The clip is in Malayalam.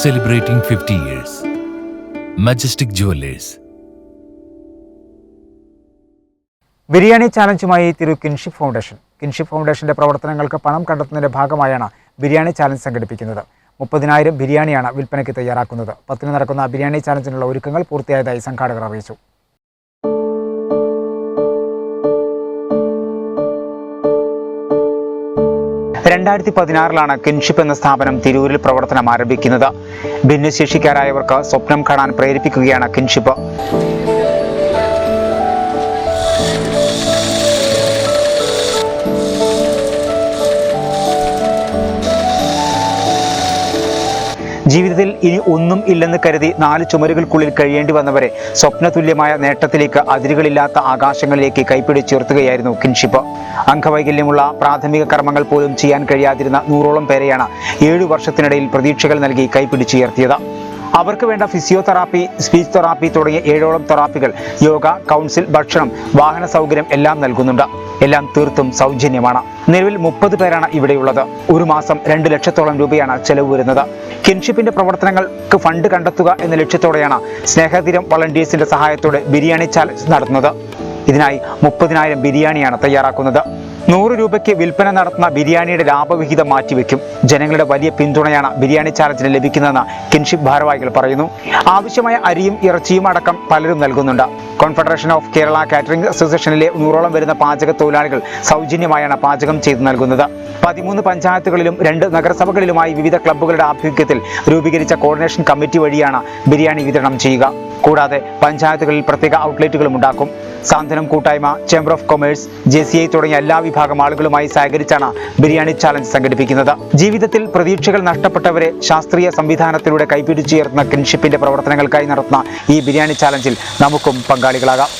celebrating 50 years. Majestic Jewelers. Biryani ചാലഞ്ചുമായി തിരു കിൻഷിപ്പ് ഫൗണ്ടേഷൻ കിൻഷിപ്പ് ഫൗണ്ടേഷന്റെ പ്രവർത്തനങ്ങൾക്ക് പണം കണ്ടെത്തുന്നതിന്റെ ഭാഗമായാണ് ബിരിയാണി ചാലഞ്ച് സംഘടിപ്പിക്കുന്നത് മുപ്പതിനായിരം ബിരിയാണിയാണ് വിൽപ്പനയ്ക്ക് തയ്യാറാക്കുന്നത് പത്തിന് നടക്കുന്ന ബിരിയാണി ചാലഞ്ചിനുള്ള ഒരുക്കങ്ങൾ പൂർത്തിയായതായി സംഘാടകർ അറിയിച്ചു രണ്ടായിരത്തി പതിനാറിലാണ് കിൻഷിപ്പ് എന്ന സ്ഥാപനം തിരൂരിൽ പ്രവർത്തനം ആരംഭിക്കുന്നത്. ഭിന്നശേഷിക്കാരായവർക്ക് സ്വപ്നം കാണാൻ പ്രേരിപ്പിക്കുകയാണ് കിൻഷിപ്പ് ജീവിതത്തിൽ ഇനി ഒന്നും ഇല്ലെന്ന് കരുതി നാല് ചുമരുകൾക്കുള്ളിൽ കഴിയേണ്ടി വന്നവരെ സ്വപ്നതുല്യമായ നേട്ടത്തിലേക്ക് അതിരുകളില്ലാത്ത ആകാശങ്ങളിലേക്ക് കൈപ്പിടിച്ചുയർത്തുകയായിരുന്നു കിൻഷിപ്പ്. അംഗവൈകല്യമുള്ള പ്രാഥമിക കർമ്മങ്ങൾ പോലും ചെയ്യാൻ കഴിയാതിരുന്ന നൂറോളം പേരെയാണ് ഏഴു വർഷത്തിനിടയിൽ പ്രതീക്ഷകൾ നൽകി കൈപ്പിടിച്ചുയർത്തിയത് അവർക്ക് വേണ്ട ഫിസിയോതെറാപ്പി സ്പീച്ച് തെറാപ്പി തുടങ്ങിയ ഏഴോളം തെറാപ്പികൾ യോഗ കൗൺസിൽ ഭക്ഷണം വാഹന സൗകര്യം എല്ലാം നൽകുന്നുണ്ട്. എല്ലാം തീർത്തും സൗജന്യമാണ്. നിലവിൽ മുപ്പത് പേരാണ് ഇവിടെയുള്ളത്. ഒരു മാസം രണ്ട് ലക്ഷത്തോളം രൂപയാണ് ചെലവ് വരുന്നത്. കിൻഷിപ്പിന്റെ പ്രവർത്തനങ്ങൾക്ക് ഫണ്ട് കണ്ടെത്തുക എന്ന ലക്ഷ്യത്തോടെയാണ് സ്നേഹതീരം വളണ്ടിയേഴ്സിന്റെ സഹായത്തോടെ ബിരിയാണി ചാലഞ്ച് നടത്തുന്നത്. ഇതിനായി മുപ്പതിനായിരം ബിരിയാണിയാണ് തയ്യാറാക്കുന്നത്. നൂറ് രൂപയ്ക്ക് വിൽപ്പന നടത്തുന്ന ബിരിയാണിയുടെ ലാഭവിഹിതം മാറ്റിവെക്കും. ജനങ്ങളുടെ വലിയ പിന്തുണയാണ് ബിരിയാണി ചാലഞ്ചിന് ലഭിക്കുന്നതെന്ന് കിൻഷിപ്പ് ഭാരവാഹികൾ പറയുന്നു. ആവശ്യമായ അരിയും ഇറച്ചിയും അടക്കം പലരും നൽകുന്നുണ്ട്. കോൺഫെഡറേഷൻ ഓഫ് കേരള കാറ്ററിംഗ് അസോസിയേഷനിലെ നൂറോളം വരുന്ന പാചക തൊഴിലാളികൾ സൗജന്യമായാണ് പാചകം ചെയ്തു നൽകുന്നത്. പതിമൂന്ന് പഞ്ചായത്തുകളിലും രണ്ട് നഗരസഭകളിലുമായി വിവിധ ക്ലബ്ബുകളുടെ ആഭിമുഖ്യത്തിൽ രൂപീകരിച്ച കോർഡിനേഷൻ കമ്മിറ്റി വഴിയാണ് ബിരിയാണി വിതരണം ചെയ്യുക. കൂടാതെ പഞ്ചായത്തുകളിൽ പ്രത്യേക ഔട്ട്ലെറ്റുകളും ഉണ്ടാക്കും. സാന്ത്വനം കൂട്ടായ്മ chamber of commerce J C I തുടങ്ങിയ എല്ലാ വിഭാഗം ആളുകളുമായി സഹകരിച്ചാണ് ബിരിയാണി ചാലഞ്ച് സംഘടിപ്പിക്കുന്നത്. ജീവിതത്തിൽ പ്രതീക്ഷകൾ നഷ്ടപ്പെട്ടവരെ ശാസ്ത്രീയ സംവിധാനത്തിലൂടെ കൈപിടിച്ചുയർത്തുന്ന കിൻഷിപ്പിന്റെ പ്രവർത്തനങ്ങൾക്കായി നടത്തുന്ന ഈ ബിരിയാണി ചാലഞ്ചിൽ നമുക്കും പങ്കാളികളാകാം.